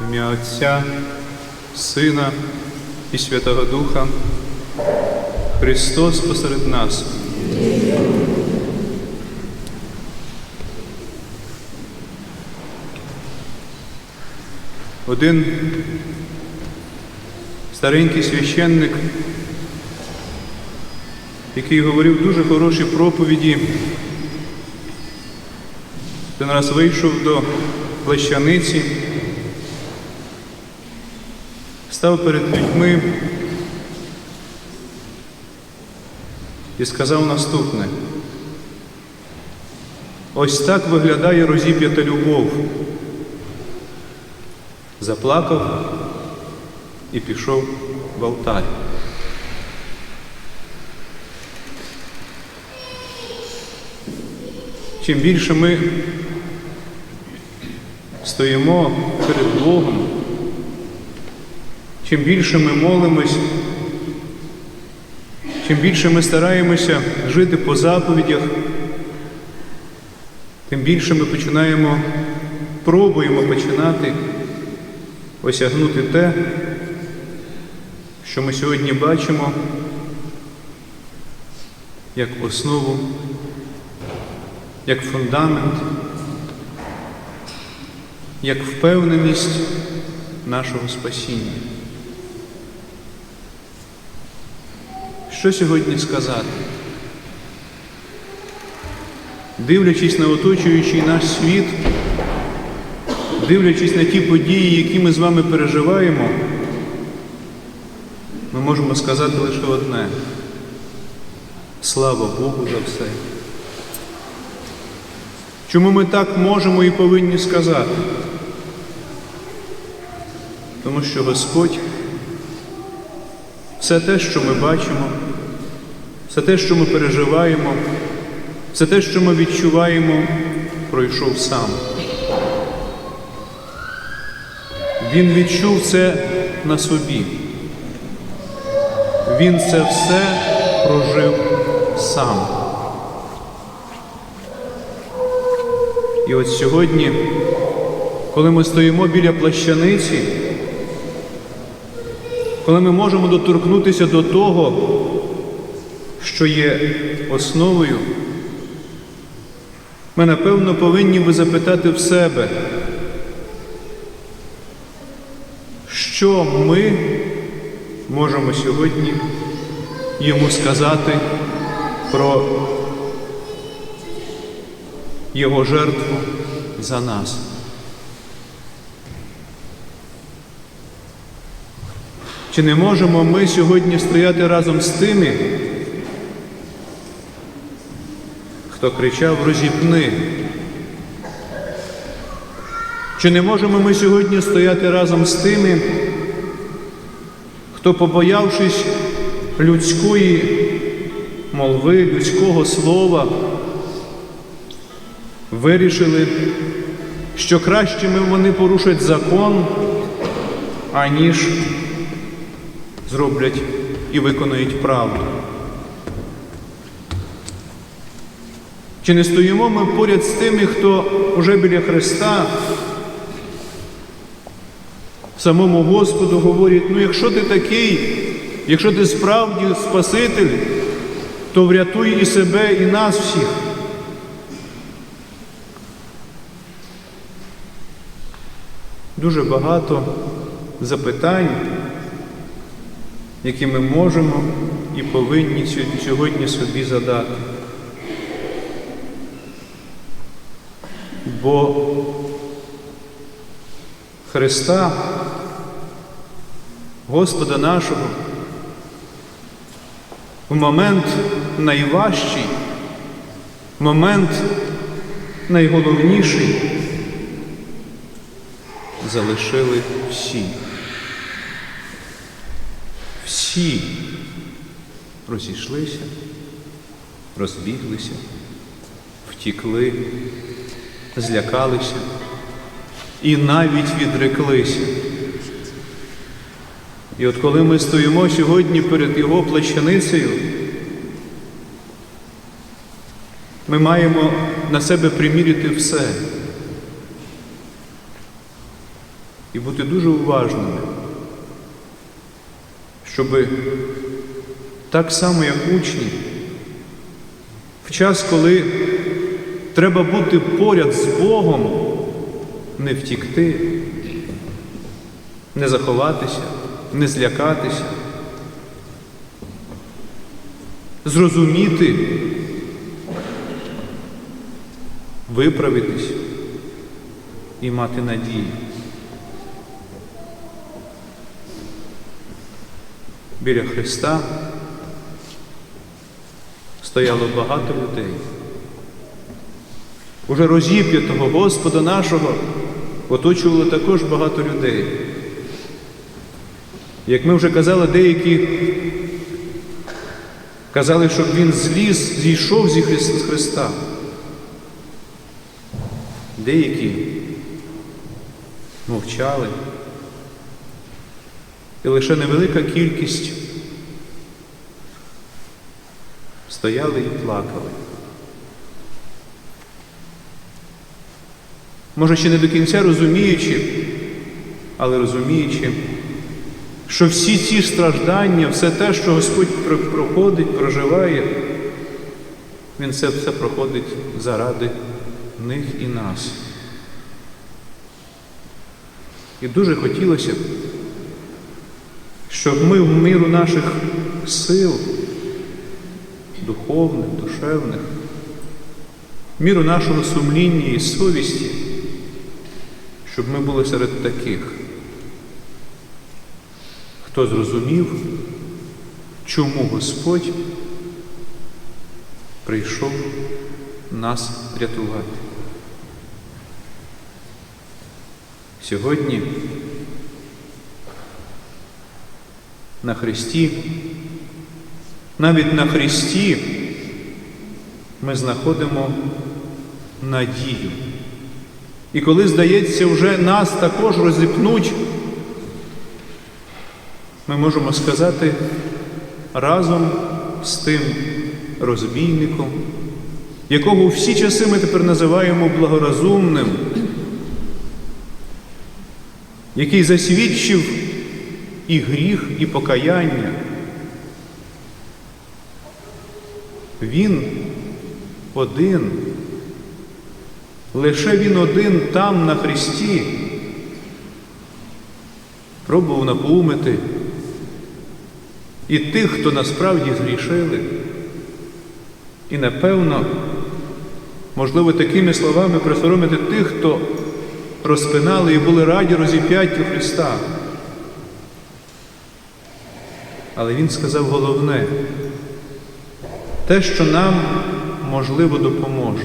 В ім'я Отця, Сина і Святого Духа. Христос посеред нас. Один старенький священник, який говорив дуже хороші проповіді, один раз вийшов до плащаниці, став перед людьми і сказав наступне. Ось так виглядає розіп'ята любов. Заплакав і пішов в алтарь. Чим більше ми стоїмо перед Богом, чим більше ми молимось, чим більше ми стараємося жити по заповідях, тим більше ми починаємо, пробуємо починати осягнути те, що ми сьогодні бачимо як основу, як фундамент, як впевненість нашого спасіння. Що сьогодні сказати? Дивлячись на оточуючий наш світ, дивлячись на ті події, які ми з вами переживаємо, ми можемо сказати лише одне. Слава Богу за все. Чому ми так можемо і повинні сказати? Тому що Господь все те, що ми бачимо, все те, що ми переживаємо, все те, що ми відчуваємо, пройшов сам. Він відчув це на собі. Він це все прожив сам. І от сьогодні, коли ми стоїмо біля плащаниці, коли ми можемо доторкнутися до того, що є основою, ми напевно повинні би запитати в себе, що ми можемо сьогодні йому сказати про його жертву за нас. Чи не можемо ми сьогодні стояти разом з тими, хто кричав розіпни? Чи не можемо ми сьогодні стояти разом з тими, хто, побоявшись людської молви, людського слова, вирішили, що кращими вони порушать закон, аніж зроблять і виконають правду. Чи не стоїмо ми поряд з тими, хто уже біля Христа, самому Господу говорить, ну якщо ти такий, якщо ти справді Спаситель, то врятуй і себе, і нас всіх. Дуже багато запитань, які ми можемо і повинні сьогодні собі задати. Бо Христа, Господа нашого, в момент найважчий, момент найголовніший залишили всі. Всі розійшлися, розбіглися, втікли, злякалися і навіть відреклися. І от коли ми стоїмо сьогодні перед Його плащаницею, ми маємо на себе приміряти все. і бути дуже уважними, щоб так само, як учні, в час, коли треба бути поряд з Богом, не втікти, не заховатися, не злякатися, зрозуміти, виправитись і мати надію. Біля Христа стояло багато людей. Уже розіп'ятого Господа нашого оточувало також багато людей. Як ми вже казали, деякі казали, щоб він зліз, зійшов зі Христа-. Деякі мовчали. І лише невелика кількість стояли і плакали. Може, ще не до кінця розуміючи, але розуміючи, що всі ці страждання, все те, що Господь проходить, проживає, Він це все проходить заради них і нас. І дуже хотілося б, щоб ми в миру наших сил, духовних, душевних, в міру нашого сумління і совісті, щоб ми були серед таких, хто зрозумів, чому Господь прийшов нас рятувати. Сьогодні на Христі, навіть на Христі ми знаходимо надію. І коли, здається, вже нас також розіпнуть, ми можемо сказати разом з тим розбійником, якого всі часи ми тепер називаємо благорозумним, який засвідчив і гріх, і покаяння. Він один, лише він один там на Христі пробував напоумити і тих, хто насправді згрішили. І напевно, можливо, такими словами присоромити тих, хто розпинали і були раді розіп'яттю Христа. Але Він сказав головне, те, що нам можливо допоможе.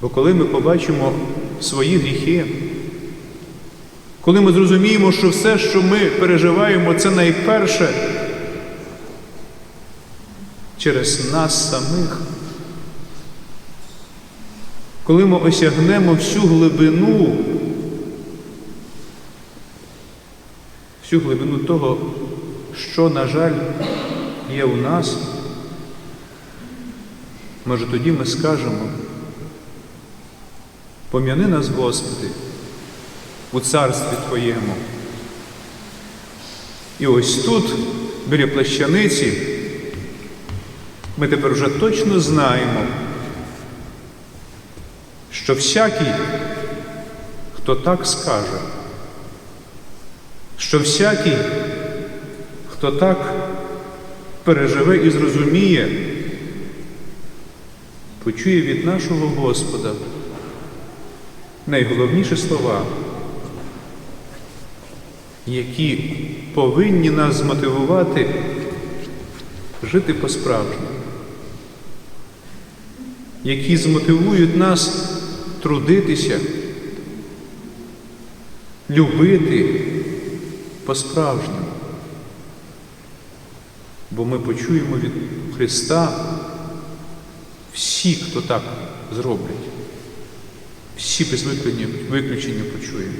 Бо коли ми побачимо свої гріхи, коли ми зрозуміємо, що все, що ми переживаємо, це найперше через нас самих, коли ми осягнемо всю глибину, всю глибину того, що, на жаль, є у нас, може тоді ми скажемо, пом'яни нас, Господи, у царстві Твоєму. І ось тут, біля плащаниці, ми тепер вже точно знаємо, що всякий, хто так скаже, що всякий, хто так переживе і зрозуміє, почує від нашого Господа найголовніші слова, які повинні нас змотивувати жити по-справжньому, які змотивують нас трудитися, любити по-справжньому. Бо ми почуємо від Христа всі, хто так зроблять. Всі без виключення, почуємо.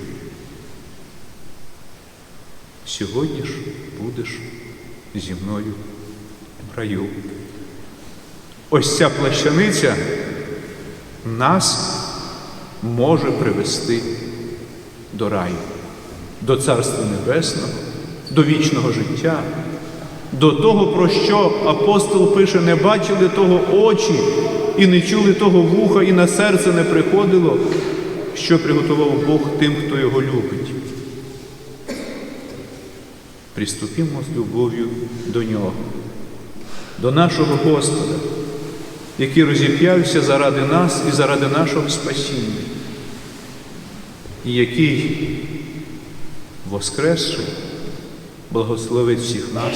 Сьогодні ж будеш зі мною в раю. Ось ця плащаниця нас може привести до раю, до Царства Небесного, до вічного життя, до того, про що апостол пише, не бачили того очі і не чули того вуха, і на серце не приходило, що приготував Бог тим, хто його любить. Приступімо з любов'ю до Нього, до нашого Господа, який розіп'явся заради нас і заради нашого спасіння, і який, воскресши, благословить всіх нас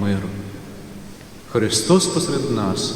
миром. Христос посеред нас.